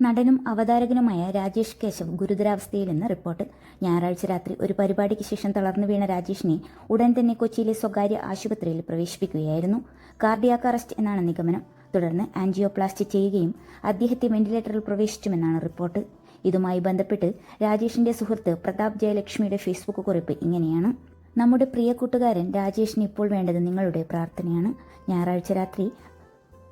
നടനും അവതാരകനുമായ രാജേഷ് കേശവ് ഗുരുതരാവസ്ഥയിലെന്ന് റിപ്പോർട്ട്. ഞായറാഴ്ച രാത്രി ഒരു പരിപാടിക്ക് ശേഷം തളർന്നു വീണ രാജേഷിനെ ഉടൻ തന്നെ കൊച്ചിയിലെ സ്വകാര്യ ആശുപത്രിയിൽ പ്രവേശിപ്പിക്കുകയായിരുന്നു. കാർഡിയാക് അറസ്റ്റ് എന്നാണ് നിഗമനം. തുടർന്ന് ആൻജിയോപ്ലാസ്റ്റി ചെയ്യുകയും അദ്ദേഹത്തെ വെന്റിലേറ്ററിൽ പ്രവേശിച്ചുമെന്നാണ് റിപ്പോർട്ട്. ഇതുമായി ബന്ധപ്പെട്ട് രാജേഷിന്റെ സുഹൃത്ത് പ്രതാപ് ജയലക്ഷ്മിയുടെ ഫേസ്ബുക്ക് കുറിപ്പ് ഇങ്ങനെയാണ്. നമ്മുടെ പ്രിയ കൂട്ടുകാരൻ രാജേഷിന് ഇപ്പോൾ വേണ്ടത് നിങ്ങളുടെ പ്രാർത്ഥനയാണ്. ഞായറാഴ്ച രാത്രി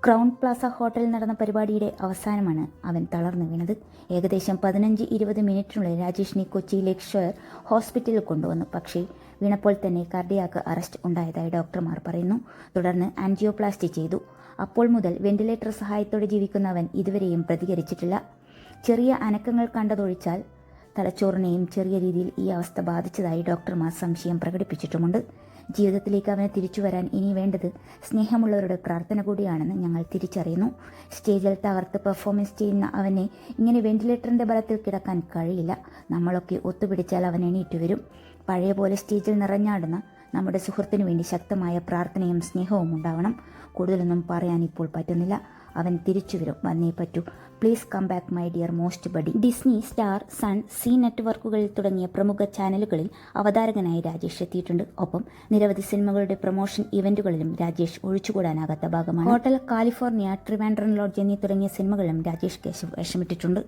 ക്രൗൺ പ്ലാസ ഹോട്ടലിൽ നടന്ന പരിപാടിയുടെ അവസാനമാണ് അവൻ തളർന്നു വീണത്. ഏകദേശം പതിനഞ്ച് ഇരുപത് മിനിറ്റിനുള്ളിൽ രാജേഷിനെ കൊച്ചി ലേക്ക് ഷോർ ഹോസ്പിറ്റലിൽ കൊണ്ടുവന്നു. പക്ഷേ വീണപ്പോൾ തന്നെ കാർഡിയാക്ക് അറസ്റ്റ് ഉണ്ടായതായി ഡോക്ടർമാർ പറയുന്നു. തുടർന്ന് ആൻജിയോപ്ലാസ്റ്റി ചെയ്തു. അപ്പോൾ മുതൽ വെന്റിലേറ്റർ സഹായത്തോടെ ജീവിക്കുന്ന അവൻ ഇതുവരെയും പ്രതികരിച്ചിട്ടില്ല. ചെറിയ അനക്കങ്ങൾ കണ്ടതൊഴിച്ചാൽ തലച്ചോറിനെയും ചെറിയ രീതിയിൽ ഈ അവസ്ഥ ബാധിച്ചതായി ഡോക്ടർമാർ സംശയം പ്രകടിപ്പിച്ചിട്ടുമുണ്ട്. ജീവിതത്തിലേക്ക് അവനെ തിരിച്ചു വരാൻ ഇനി വേണ്ടത് സ്നേഹമുള്ളവരുടെ പ്രാർത്ഥന കൂടിയാണെന്ന് ഞങ്ങൾ തിരിച്ചറിയുന്നു. സ്റ്റേജിൽ തകർത്ത് പെർഫോമൻസ് ചെയ്യുന്ന അവനെ ഇങ്ങനെ വെന്റിലേറ്ററിന്റെ ബലത്തിൽ കിടക്കാൻ കഴിയില്ല. നമ്മളൊക്കെ ഒത്തുപിടിച്ചാൽ അവൻ എണീറ്റ് വരും. പഴയ പോലെ സ്റ്റേജിൽ നിറഞ്ഞാടുന്ന നമ്മുടെ സുഹൃത്തിനു വേണ്ടി ശക്തമായ പ്രാർത്ഥനയും സ്നേഹവും ഉണ്ടാവണം. കൂടുതലൊന്നും പറയാൻ ഇപ്പോൾ പറ്റുന്നില്ല. അവൻ തിരിച്ചു വരും. വന്നേ പറ്റൂ. Please come back my dear most buddy. Disney Star Sun Zee നെറ്റ്വർക്കുകളിൽ തുടങ്ങിയ പ്രമുഖ ചാനലുകളിൽ അവതാരകനായി രാജേഷ് എത്തിയിട്ടുണ്ട്. ഒപ്പം നിരവധി സിനിമകളുടെ പ്രൊമോഷൻ ഇവന്റുകളിലും രാജേഷ് ഒഴിച്ചുകൂടാനാകാത്ത ഭാഗമാണ്. ഹോട്ടൽ കാലിഫോർണിയ ട്രിവാൻഡ്രൻ ലോഡ്ജ് എന്നീ തുടങ്ങിയ സിനിമകളിലും രാജേഷ് കേശവ് വേഷമിട്ടിട്ടുണ്ട്.